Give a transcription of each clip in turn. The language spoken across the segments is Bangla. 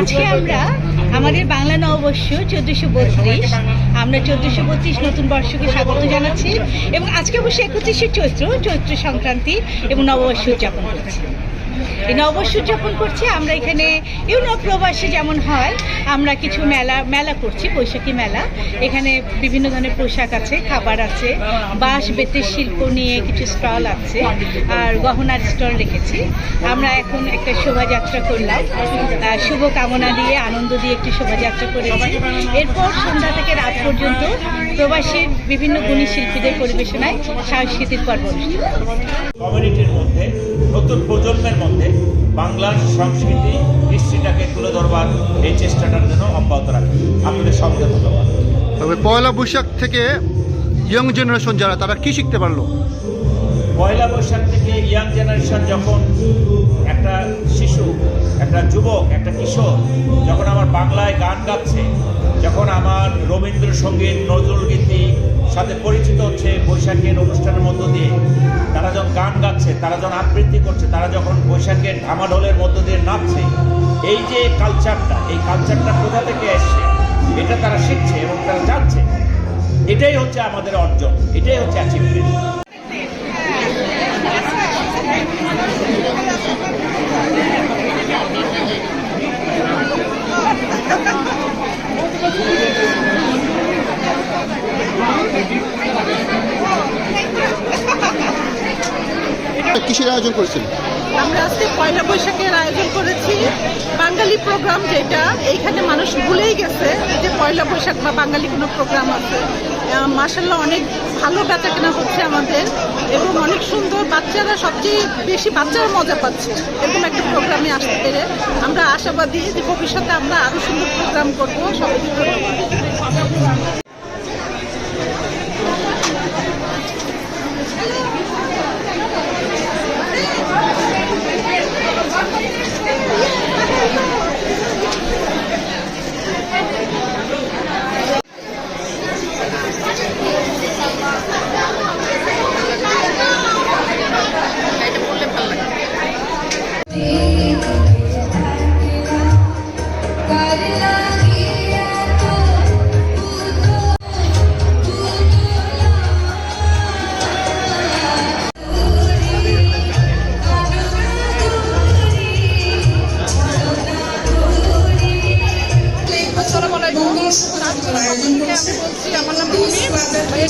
আজকে আমরা আমাদের বাংলা নববর্ষ চোদ্দশো বত্রিশ। আমরা চোদ্দশো বত্রিশ নতুন বর্ষকে স্বাগত জানাচ্ছি এবং আজকে অবশ্যই একত্রিশে চৈত্র চৈত্র সংক্রান্তি এবং নববর্ষ উদযাপন করছি। এই নববর্ষ উদযাপন করছি, আমরা এখানে ইউনো প্রবাসী যেমন হয়, আমরা কিছু মেলা মেলা করছি, বৈশাখী মেলা। এখানে বিভিন্ন ধরনের পোশাক আছে, খাবার আছে, বাঁশ, বেতের শিল্প নিয়ে কিছু স্টল আছে, আর গহনার স্টল রেখেছি। আমরা এখন একটা শোভাযাত্রা করলাম। শুভ কামনা দিয়ে, আনন্দ দিয়ে একটি শোভাযাত্রা করেছি। এরপর সন্ধ্যা থেকে রাত পর্যন্ত প্রবাসীর বিভিন্ন গুণী শিল্পীদের পরিবেশনায় সাংস্কৃতিক পর্ব কমিউনিটির মধ্যে, নতুন প্রজন্মের মধ্যে বাংলার সংস্কৃতি হিস্ট্রিটাকে তুলে ধরবার এই চেষ্টাটার জন্য অব্যাহত রাখে। আপনাদের সঙ্গে ধন্যবাদ। তবে পয়লা বৈশাখ থেকে ইয়ং জেনারেশন যারা তারা কি শিখতে পারল? পয়লা বৈশাখ থেকে ইয়াং জেনারেশন যখন একটা শিশু একটা যুবক একটা কিশোর যখন আমার বাংলায় গান গাচ্ছে যখন আমার রবীন্দ্রসঙ্গীত নজরুলগীতি সাথে পরিচিত হচ্ছে বৈশাখের অনুষ্ঠানের মধ্য দিয়ে। তারা যখন গান গাচ্ছে, তারা যখন আবৃত্তি করছে, তারা যখন বৈশাখের ঢামাঢোলের মধ্য দিয়ে নাচছে, এই যে কালচারটা এই কালচারটা কোথা থেকে এসছে, এটা তারা শিখছে এবং তারা জানছে। এটাই হচ্ছে আমাদের অর্জন, এটাই হচ্ছে অ্যাচিভমেন্ট কিসের আয়োজন করেছেন? আমরা আজকে পয়লা বৈশাখের আয়োজন করেছি। বাঙালি প্রোগ্রাম যেটা, এইখানে মানুষ ভুলেই গেছে যে পয়লা বৈশাখ বা বাঙালি কোনো প্রোগ্রাম আছে। মাসাল্লাহ অনেক ভালো বেচা কেনা হচ্ছে আমাদের এবং অনেক সুন্দর বাচ্চারা সবচেয়ে বেশি বাচ্চারা মজা পাচ্ছে এরকম একটা প্রোগ্রামে আসতে পেরে। আমরা আশাবাদী যে ভবিষ্যতে আমরা আরও সুন্দর প্রোগ্রাম করব। সবাইকে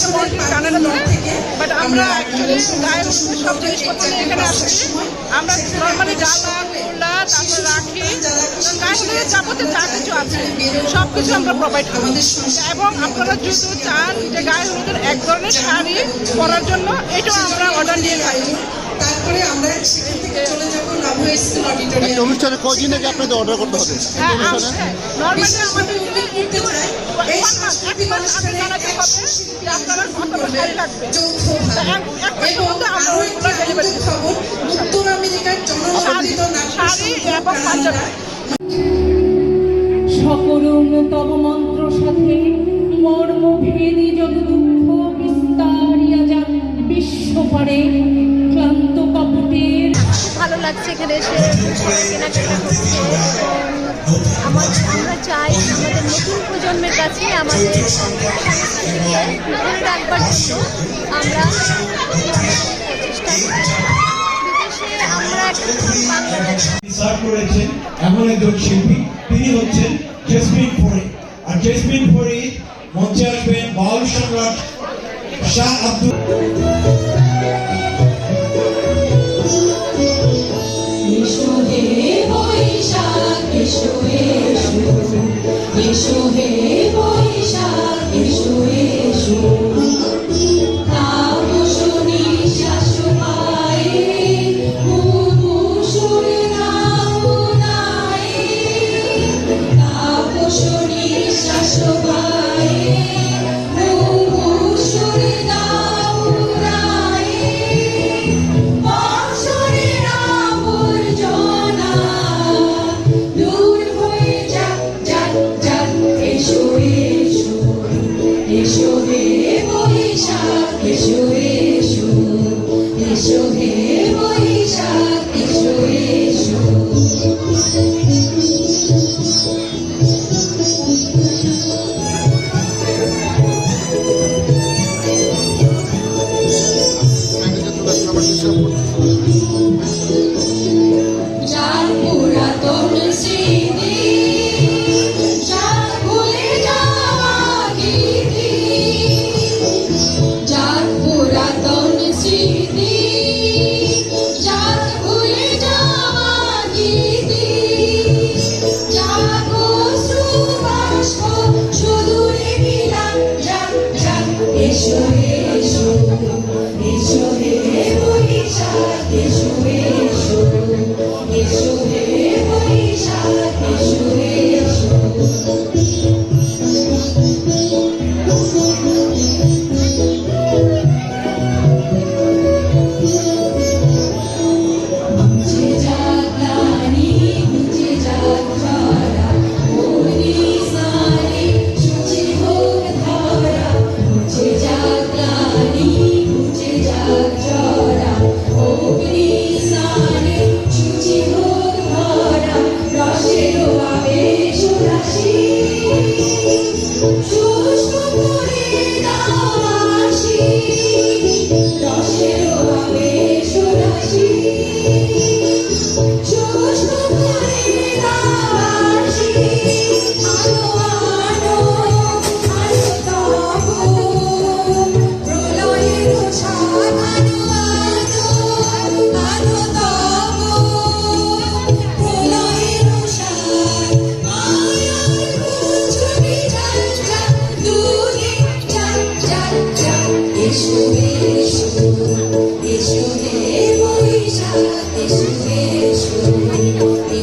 এটা বলছি কানাডাতে বাট আমরা অ্যাকচুয়ালি গায়ের সব জিনিসপত্র নিয়ে এখানে আসছি। আমরা নর্মালি ডালা কুল্লা তারপর রাখি গায়ে যাবতীয় যা কিছু আছে সব কিছু আমরা প্রোভাইড করি। এবং আপনারা যদি চান যে গায়ে এক ধরনের শাড়ি পরার জন্য, এটাও আমরা অর্ডার নিয়ে থাকি। তারপরে আমরা সেখান থেকে চলে যাব নভো স্কুল অডিটোরিয়াম। অনুষ্ঠানে কদিন আগে আপনাদের অর্ডার করতে হবে? হ্যাঁ একটা অনুষ্ঠানে? নর্মালি আমাদের করতে চাই এই one month, এক মাস আগে জানাতে হবে যে আপনারা কতটা শাড়ি লাগবে যৌথ ভাবে। এক মাসের এবং মধ্যে আমরা আরও ওইগুলো একটি আনন্দের খবর উত্তর আমেরিকার জননন্দিত শাড়ি সকরুণ তব মন্ত্র সাথে মর্ম ভেদি যত দুঃখ বিস্তারিয়া যাক বিশ্ব পারে। ভালো লাগছে এখানে এসে আমার আমরা চাই আমাদের নতুন প্রজন্মের কাছে আমাদের রাখবার জন্য আমরা করেছেন এমন একজন শিল্পী। তিনি হচ্ছেন জেসমিন ফরি আর জেসমিন ফরি মঞ্চে আসবেন বাউল সম্রাট শাহ আব্দুল এসো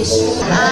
Jesús.